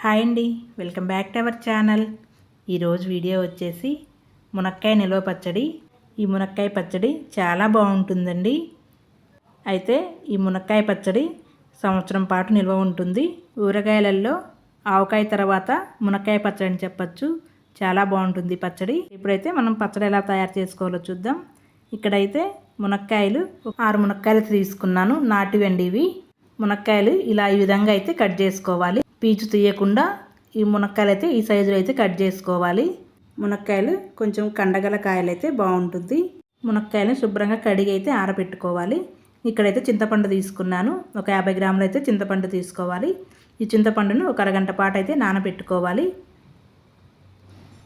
Hi అండి welcome back to our channel. ఈరోజు video వచ్చేసి మునక్కాయ నిల్వ పచ్చడి. ఈ మునక్కాయ పచ్చడి చాలా బాగుంటుందండి. అయితే ఈ మునక్కాయ పచ్చడి సంవత్సరం పాటు నిల్వ ఉంటుంది. ఊరగాయలలో ఆవకాయ తర్వాత మునక్కాయ పచ్చడి అని చెప్పచ్చు. చాలా బాగుంటుంది పచ్చడి. ఇప్పుడైతే మనం పచ్చడి ఎలా తయారు చేసుకోవాలో చూద్దాం. ఇక్కడైతే మునక్కాయలు ఆరు మునక్కాయలు తీసుకున్నాను నాటివండి ఇవి మునక్కాయలు ఇలా ఈ విధంగా అయితే కట్ చేసుకోవాలి. పీచు తీయకుండా ఈ మునక్కాయలు అయితే ఈ సైజులో అయితే కట్ చేసుకోవాలి. మునక్కాయలు కొంచెం కండగల కాయలు అయితే బాగుంటుంది. మునక్కాయలు శుభ్రంగా కడిగి అయితే ఆరబెట్టుకోవాలి. ఇక్కడైతే చింతపండు తీసుకున్నాను. ఒక యాభై గ్రాములు అయితే చింతపండు తీసుకోవాలి. ఈ చింతపండును ఒక అరగంట పాటు అయితే నానబెట్టుకోవాలి.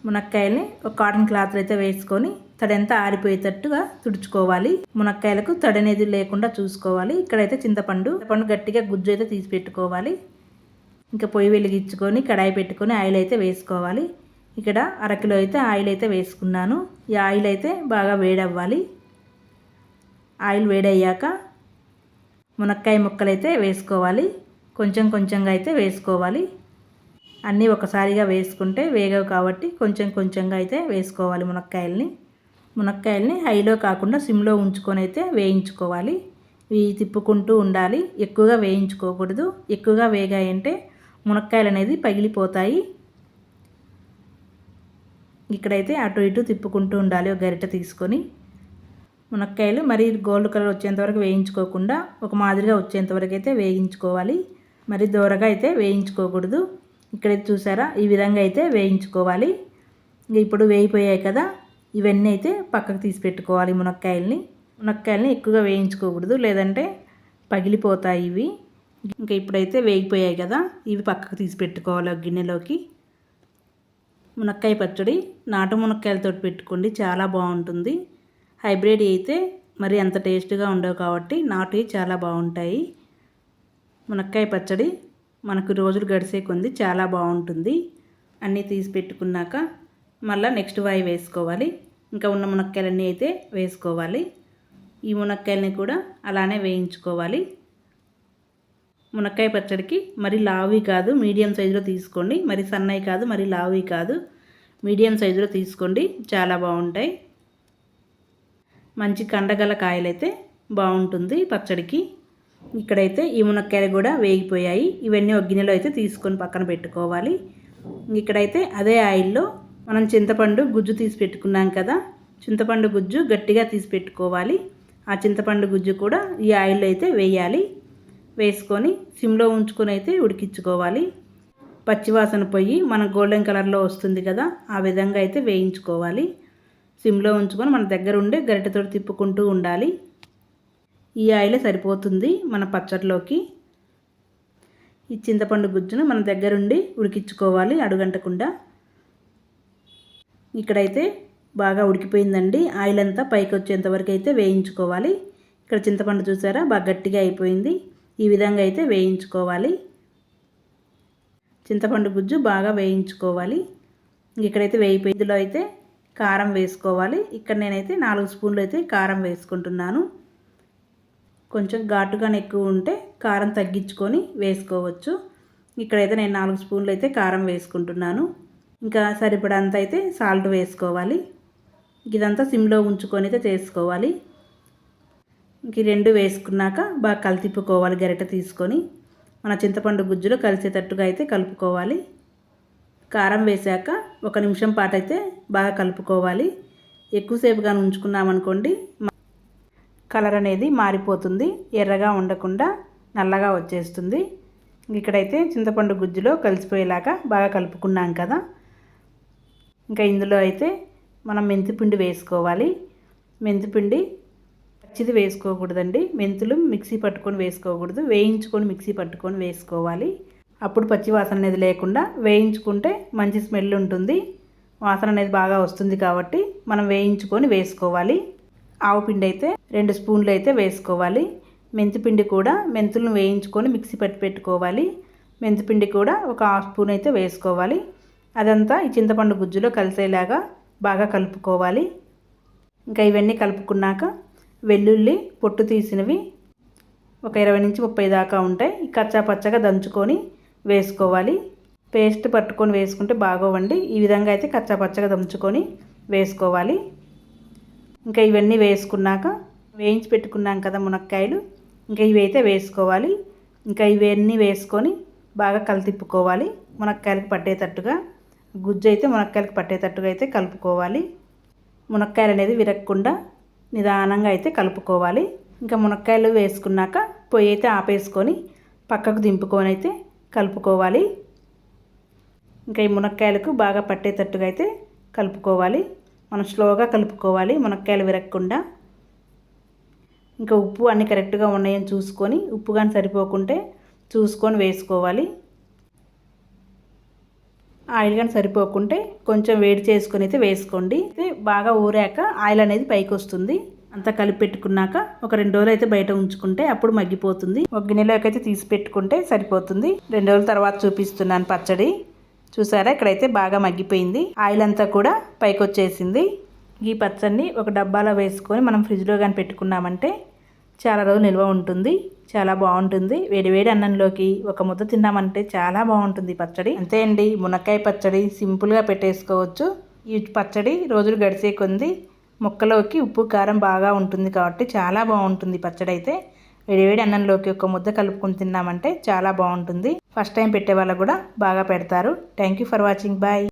మునక్కాయల్ని ఒక కాటన్ క్లాత్ అయితే వేసుకొని తడంతా ఆరిపోయేటట్టుగా తుడుచుకోవాలి. మునక్కాయలకు తడనేది అనేది లేకుండా చూసుకోవాలి. ఇక్కడైతే చింతపండు చింతపండు గట్టిగా గుజ్జు అయితే తీసి పెట్టుకోవాలి. ఇంకా పొయ్యి వెలిగించుకొని కడాయి పెట్టుకొని ఆయిల్ అయితే వేసుకోవాలి. ఇక్కడ అరకిలో అయితే ఆయిల్ అయితే వేసుకున్నాను. ఈ ఆయిల్ అయితే బాగా వేడవ్వాలి. ఆయిల్ వేడయ్యాక మునక్కాయ ముక్కలు అయితే వేసుకోవాలి. కొంచెం కొంచెంగా అయితే వేసుకోవాలి. అన్నీ ఒకసారిగా వేసుకుంటే వేగవు కాబట్టి కొంచెం కొంచెంగా అయితే వేసుకోవాలి మునక్కాయల్ని. మునక్కాయల్ని హైలో కాకుండా సిమ్లో ఉంచుకొని అయితే వేయించుకోవాలి. ఇవి తిప్పుకుంటూ ఉండాలి. ఎక్కువగా వేయించుకోకూడదు. ఎక్కువగా వేగాయంటే మునక్కాయలు అనేది పగిలిపోతాయి. ఇక్కడైతే అటు ఇటు తిప్పుకుంటూ ఉండాలి. ఒక గరిట తీసుకొని మునక్కాయలు మరి గోల్డ్ కలర్ వచ్చేంతవరకు వేయించుకోకుండా ఒక మాదిరిగా వచ్చేంతవరకు అయితే వేయించుకోవాలి. మరి దూరగా అయితే వేయించుకోకూడదు. ఇక్కడ చూసారా? ఈ విధంగా అయితే వేయించుకోవాలి. ఇప్పుడు వేయిపోయాయి కదా. ఇవన్నీ అయితే పక్కకు తీసి పెట్టుకోవాలి మునక్కాయల్ని. మునక్కాయల్ని ఎక్కువగా వేయించుకోకూడదు. లేదంటే పగిలిపోతాయి ఇవి. ఇంకా ఇప్పుడైతే వేగిపోయాయి కదా ఇవి పక్కకు తీసి పెట్టుకోవాలి గిన్నెలోకి. మునక్కాయ పచ్చడి నాటు మునక్కాయలతో పెట్టుకోండి చాలా బాగుంటుంది. హైబ్రిడ్ అయితే మరి అంత టేస్ట్గా ఉండవు కాబట్టి నాటువి చాలా బాగుంటాయి. మునక్కాయ పచ్చడి మనకు రోజులు గడిసే కొంది చాలా బాగుంటుంది. అన్నీ తీసి పెట్టుకున్నాక మళ్ళీ నెక్స్ట్ వాయి వేసుకోవాలి. ఇంకా ఉన్న మునక్కాయలన్నీ అయితే వేసుకోవాలి. ఈ మునక్కాయలని కూడా అలానే వేయించుకోవాలి. మునక్కాయ పచ్చడికి మరి లావి కాదు మీడియం సైజులో తీసుకోండి. మరి సన్నవి కాదు మరి లావి కాదు. మీడియం సైజులో తీసుకోండి చాలా బాగుంటాయి. మంచి కండగల కాయలైతే బాగుంటుంది పచ్చడికి. ఇక్కడైతే ఈ మునక్కాయలు కూడా వేగిపోయాయి. ఇవన్నీ ఒక గిన్నెలో అయితే తీసుకొని పక్కన పెట్టుకోవాలి. ఇక్కడైతే అదే ఆయిల్లో మనం చింతపండు గుజ్జు తీసి పెట్టుకున్నాం కదా చింతపండు గుజ్జు గట్టిగా తీసి పెట్టుకోవాలి. ఆ చింతపండు గుజ్జు కూడా ఈ ఆయిల్లో అయితే వేయాలి. వేసుకొని సిమ్లో ఉంచుకొని అయితే ఉడికించుకోవాలి. పచ్చివాసన పొయ్యి మన గోల్డెన్ కలర్లో వస్తుంది కదా ఆ విధంగా అయితే వేయించుకోవాలి. సిమ్లో ఉంచుకొని మన దగ్గర ఉండే గరిటెతో తిప్పుకుంటూ ఉండాలి. ఈ ఆయిలే సరిపోతుంది మన పచ్చడిలోకి. ఈ చింతపండు గుజ్జును మన దగ్గరుండి ఉడికించుకోవాలి అడుగంటకుండా. ఇక్కడైతే బాగా ఉడికిపోయిందండి. ఆయిల్ అంతా పైకి వచ్చేంత వరకు అయితే వేయించుకోవాలి. ఇక్కడ చింతపండు చూసారా? బాగా గట్టిగా అయిపోయింది. ఈ విధంగా అయితే వేయించుకోవాలి. చింతపండు గుజ్జు బాగా వేయించుకోవాలి. ఇక్కడైతే వేయిపోయి ఇందులో అయితే కారం వేసుకోవాలి. ఇక్కడ నేనైతే నాలుగు స్పూన్లు అయితే కారం వేసుకుంటున్నాను. కొంచెం ఘాటుగానే ఎక్కువ ఉంటే కారం తగ్గించుకొని వేసుకోవచ్చు. ఇక్కడైతే నేను నాలుగు స్పూన్లు అయితే కారం వేసుకుంటున్నాను. ఇంకా సరిపడంత అయితే సాల్ట్ వేసుకోవాలి. ఇదంతా సిమ్లో ఉంచుకొని అయితే చేసుకోవాలి. ఇంక రెండు వేసుకున్నాక బాగా కలితిప్పుకోవాలి గరిట తీసుకొని. మన చింతపండు గుజ్జులో కలిసేటట్టుగా అయితే కలుపుకోవాలి. కారం వేశాక ఒక నిమిషం పాటు అయితే బాగా కలుపుకోవాలి. ఎక్కువసేపుగా ఉంచుకున్నామనుకోండి కలర్ అనేది మారిపోతుంది. ఎర్రగా ఉండకుండా నల్లగా వచ్చేస్తుంది. ఇక్కడైతే చింతపండు గుజ్జులో కలిసిపోయేలాగా బాగా కలుపుకున్నాం కదా. ఇంకా ఇందులో అయితే మనం మెంతిపిండి వేసుకోవాలి. మెంతిపిండి పచ్చిది వేసుకోకూడదండి. మెంతులు మిక్సీ పట్టుకొని వేసుకోకూడదు. వేయించుకొని మిక్సీ పట్టుకొని వేసుకోవాలి. అప్పుడు పచ్చి వాసన అనేది లేకుండా వేయించుకుంటే మంచి స్మెల్ ఉంటుంది. వాసన అనేది బాగా వస్తుంది కాబట్టి మనం వేయించుకొని వేసుకోవాలి. ఆవు పిండి అయితే రెండు స్పూన్లు అయితే వేసుకోవాలి. మెంతిపిండి కూడా మెంతులను వేయించుకొని మిక్సీ పట్టి పెట్టుకోవాలి. మెంతిపిండి కూడా ఒక హాఫ్ స్పూన్ అయితే వేసుకోవాలి. అదంతా ఈ చింతపండు గుజ్జులో కలిసేలాగా బాగా కలుపుకోవాలి. ఇంకా ఇవన్నీ కలుపుకున్నాక వెల్లుల్లి పొట్టు తీసినవి ఒక ఇరవై నుంచి ముప్పై దాకా ఉంటాయి. కచ్చా పచ్చగా దంచుకొని వేసుకోవాలి. పేస్ట్ పట్టుకొని వేసుకుంటే బాగోవండి. ఈ విధంగా అయితే కచ్చా పచ్చగా దంచుకొని వేసుకోవాలి. ఇంకా ఇవన్నీ వేసుకున్నాక వేయించి పెట్టుకున్నాం కదా మునక్కాయలు. ఇంకా ఇవి అయితే వేసుకోవాలి. ఇంకా ఇవన్నీ వేసుకొని బాగా కలితిప్పుకోవాలి. మునక్కాయలకు పట్టేటట్టుగా గుజ్జు అయితే మునక్కాయలకు పట్టేటట్టుగా అయితే కలుపుకోవాలి. మునక్కాయలు అనేది విరగకుండా నిదానంగా అయితే కలుపుకోవాలి. ఇంకా మునక్కాయలు వేసుకున్నాక పొయ్యి అయితే ఆపేసుకొని పక్కకు దింపుకొని అయితే కలుపుకోవాలి. ఇంకా ఈ మునక్కాయలకు బాగా పట్టేటట్టుగా అయితే కలుపుకోవాలి. మనం స్లోగా కలుపుకోవాలి మునక్కాయలు విరగకుండా. ఇంకా ఉప్పు అన్నీ కరెక్ట్గా ఉన్నాయని చూసుకొని ఉప్పు కానీ సరిపోకుంటే చూసుకొని వేసుకోవాలి. ఆయిల్ కానీ సరిపోకుంటే కొంచెం వేడి చేసుకుని అయితే వేసుకోండి. అయితే బాగా ఊరాక ఆయిల్ అనేది పైకి వస్తుంది అంతా కలిపి పెట్టుకున్నాక ఒక రెండు రోజులు అయితే బయట ఉంచుకుంటే అప్పుడు మగ్గిపోతుంది. ఒక గిన్నెలోకి అయితే తీసి పెట్టుకుంటే సరిపోతుంది. రెండు రోజుల తర్వాత చూపిస్తున్నాను పచ్చడి. చూసారా? ఇక్కడైతే బాగా మగ్గిపోయింది. ఆయిల్ అంతా కూడా పైకి వచ్చేసింది ఈ పచ్చడిని ఒక డబ్బాలో వేసుకొని మనం ఫ్రిడ్జ్లో కానీ పెట్టుకున్నామంటే చాలా రోజులు నిల్వ ఉంటుంది చాలా బాగుంటుంది. వేడివేడి అన్నంలోకి ఒక ముద్ద తిన్నామంటే చాలా బాగుంటుంది పచ్చడి. అంతే అండి మునక్కాయ పచ్చడి సింపుల్గా పెట్టేసుకోవచ్చు. ఈ పచ్చడి రోజులు గడిచే కొంది ముక్కలోకి ఉప్పు కారం బాగా ఉంటుంది కాబట్టి చాలా బాగుంటుంది పచ్చడి అయితే. వేడివేడి అన్నంలోకి ఒక ముద్ద కలుపుకొని తిన్నామంటే చాలా బాగుంటుంది. ఫస్ట్ టైం పెట్టే వాళ్ళకు కూడా బాగా పెడతారు. Thank you for watching. Bye.